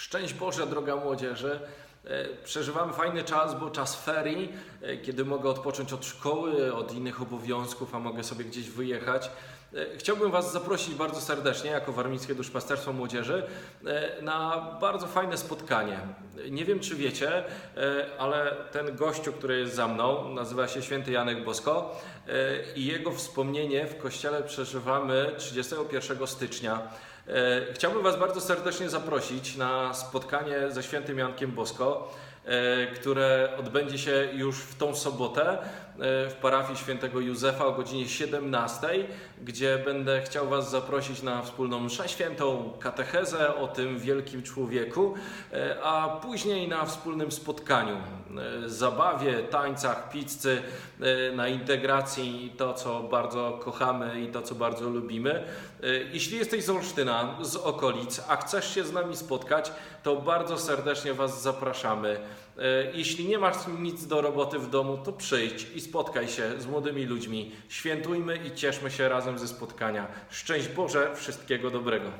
Szczęść Boże, droga młodzieży. E, Przeżywamy fajny czas, bo czas ferii, e, kiedy mogę odpocząć od szkoły, od innych obowiązków, a mogę sobie gdzieś wyjechać. E, Chciałbym Was zaprosić bardzo serdecznie, jako Warmińskie Duszpasterstwo Młodzieży, na bardzo fajne spotkanie. Nie wiem, czy wiecie, ale ten gościu, który jest za mną, nazywa się Święty Janek Bosko i jego wspomnienie w kościele przeżywamy 31 stycznia. Chciałbym Was bardzo serdecznie zaprosić na spotkanie ze świętym Jankiem Bosko, e, które odbędzie się już w tą sobotę e, w parafii świętego Józefa o godzinie 17, gdzie będę chciał Was zaprosić na wspólną mszę świętą, katechezę o tym wielkim człowieku, e, a później na wspólnym spotkaniu, zabawie, tańcach, pizzy, na integracji to, co bardzo kochamy i to, co bardzo lubimy. Jeśli jesteś z Olsztyna, z okolic, a chcesz się z nami spotkać, to bardzo serdecznie Was zapraszamy. E, Jeśli nie masz nic do roboty w domu, to przyjdź i spotkaj się z młodymi ludźmi. Świętujmy i cieszmy się razem ze spotkania. Szczęść Boże, wszystkiego dobrego.